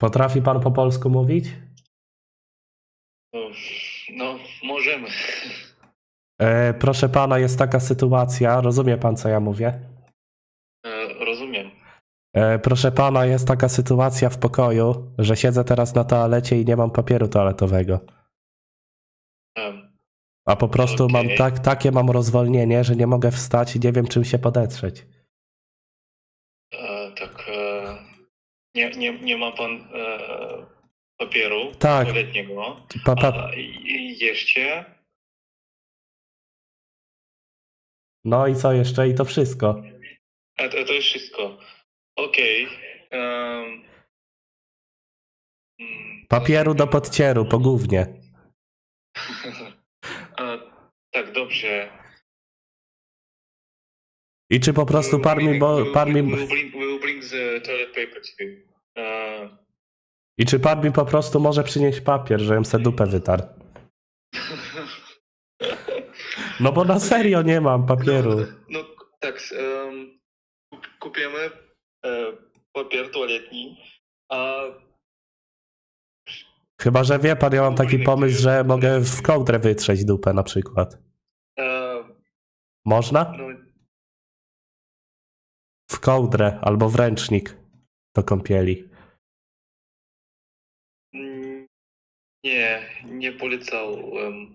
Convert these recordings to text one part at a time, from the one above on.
Potrafi pan po polsku mówić? No, możemy. E, proszę pana, jest taka sytuacja, rozumie pan co ja mówię? E, Rozumiem. E, proszę pana, jest taka sytuacja w pokoju, że siedzę teraz na toalecie i nie mam papieru toaletowego. A po prostu mam Okej. tak, takie mam rozwolnienie, że nie mogę wstać i nie wiem czym się podetrzeć. e, Tak. e, Nie, nie, nie ma pan e, papieru Tak. Pa, pa, A, i, i jeszcze no i co jeszcze? I to wszystko. A to, to jest wszystko. Okej. em, mm, Papieru do podcieru, po gównie. A, tak, dobrze. I czy po prostu pan mi, bo, pan mi, We'll bring, we'll bring the toilet paper to you. E, i czy pan mi po prostu może przynieść papier, żebym se dupę wytarł? No bo na serio nie mam papieru. No tak, em, kup- kupimy e, papier toaletni, a Chyba, że wie pan, ja mam taki pomysł, że mogę w kołdrę wytrzeć dupę na przykład. e, Można? no, W kołdrę albo w ręcznik do kąpieli. nie, nie polecałem.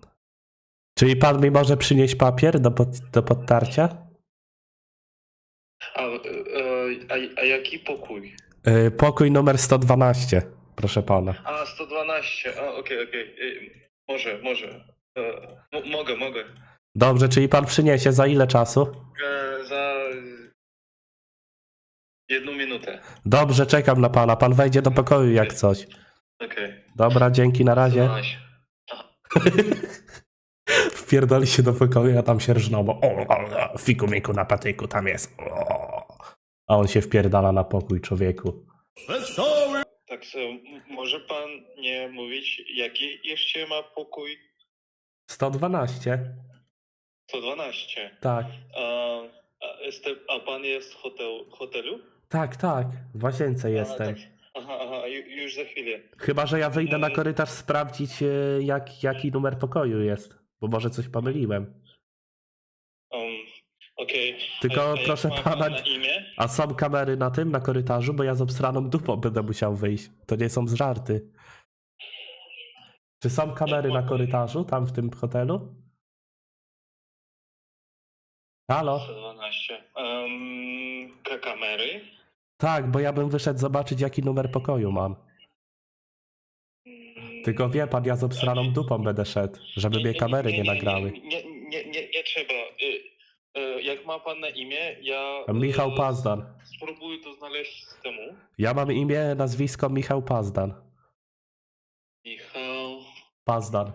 Czyli pan mi może przynieść papier do, pod, do podtarcia? A, e, a, a jaki pokój? Yy, pokój numer 112, proszę pana. A, 112, a okej, okej. e, Może, może. E, mo- mogę, mogę. Dobrze, czyli pan przyniesie za ile czasu? E, za jedną minutę. Dobrze, czekam na pana. Pan wejdzie do pokoju jak coś. Okej. Dobra, dzięki, na razie. 112. Wpierdoli się do pokoju, a tam się rżną, bo o, o, o, fiku miku na patyku tam jest. O. A on się wpierdala na pokój człowieku. Tak, so, m- może pan nie mówić, jaki jeszcze ma pokój? 112? 112. Tak. A, a, a pan jest w hotel, hotelu? Tak, tak. W łazience jestem. tak. Aha, aha, ju, już za chwilę. Chyba, że ja wyjdę na korytarz sprawdzić, e, jak, jaki numer pokoju jest. Bo może coś pomyliłem. Um, Okej. Tylko A- a jak proszę ma pana- pan na imię? A są kamery na tym, na korytarzu, bo ja z obsraną dupą będę musiał wyjść. To nie są żarty. Czy są kamery na korytarzu, tam w tym hotelu? Halo? 112. Um, ka- kamery? Tak, bo ja bym wyszedł zobaczyć, jaki numer pokoju mam. Tylko wie pan, ja z obsraną dupą będę szedł, żeby mnie kamery nie nagrały. Nie, nie, nie, nie, trzeba. Y, y, Jak ma pan na imię, ja. Michał y, Pazdan. Spróbuję to znaleźć z temu. Ja mam imię, nazwisko Michał Pazdan. Michał. Pazdan.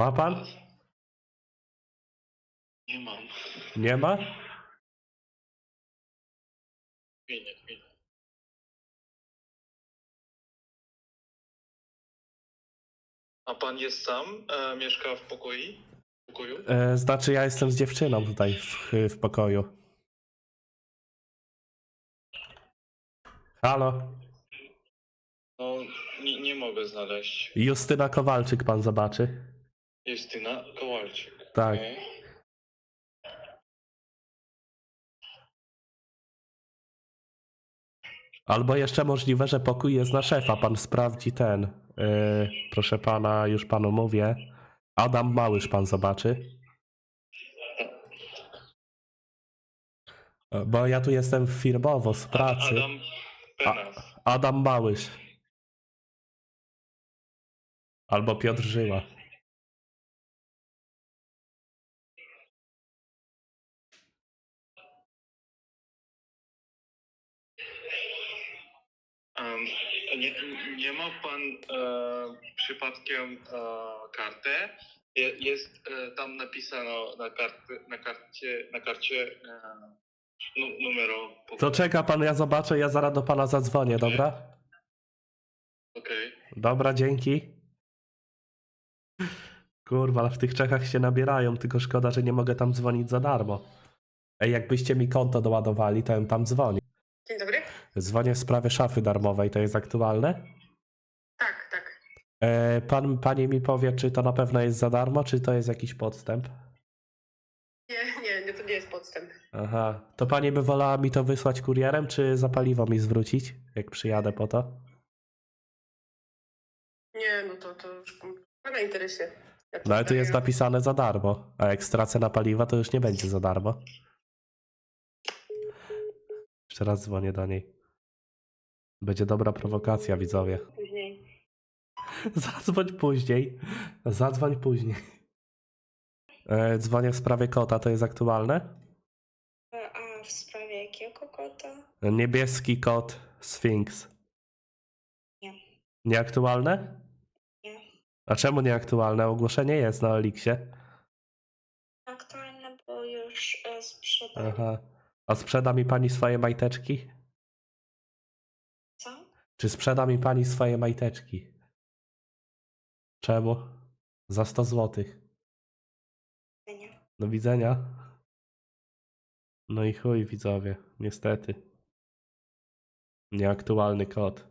Ma pan? Nie mam. Nie ma? Chwilę, chwilę. A pan jest sam? E, mieszka w pokoju? W pokoju? E, znaczy, ja jestem z dziewczyną tutaj w, w pokoju. Halo? No, nie, nie mogę znaleźć. Justyna Kowalczyk pan zobaczy. Justyna Kowalczyk. Tak. Okej. Albo jeszcze możliwe, że pokój jest na szefa. Pan sprawdzi ten. e, proszę pana, już panu mówię. Adam Małysz pan zobaczy. Bo ja tu jestem firmowo z pracy. Adam Penas. Adam Małysz. Albo Piotr Żyła. Em, nie, nie ma pan e, przypadkiem e, kartę? Je, jest e, tam napisano na, karty, na karcie, na karcie e, nu, numero. To czeka pan, ja zobaczę, ja zaraz do pana zadzwonię, dobra? Okej. Dobra, dzięki. Kurwa, ale w tych Czechach się nabierają, tylko szkoda, że nie mogę tam dzwonić za darmo. Ej, jakbyście mi konto doładowali, to bym tam dzwonił. Dzwonię w sprawie szafy darmowej, to jest aktualne? Tak, tak. E, pan, pani mi powie, czy to na pewno jest za darmo, czy to jest jakiś podstęp? Nie, nie, nie, to nie jest podstęp. Aha, to pani by wolała mi to wysłać kurierem, czy za paliwo mi zwrócić, jak przyjadę po to? Nie, no to, to już pana interesie. Ja No ale tu jest napisane za darmo, a jak stracę na paliwa, to już nie będzie za darmo. Jeszcze raz dzwonię do niej. Będzie dobra prowokacja, widzowie. Później. Zadzwoń później. Zadzwoń później. E, dzwonię w sprawie kota, to jest aktualne? A w sprawie jakiego kota? Niebieski kot Sphinx. Nie. Nieaktualne? Nie. A czemu nieaktualne? Ogłoszenie jest na Eliksie. Aktualne, bo już e, sprzedałem. Aha. A sprzeda mi pani swoje majteczki? Czy sprzeda mi pani swoje majteczki? Czemu? Za 100 złotych. Do widzenia. No i chuj widzowie, niestety. Nieaktualny kod.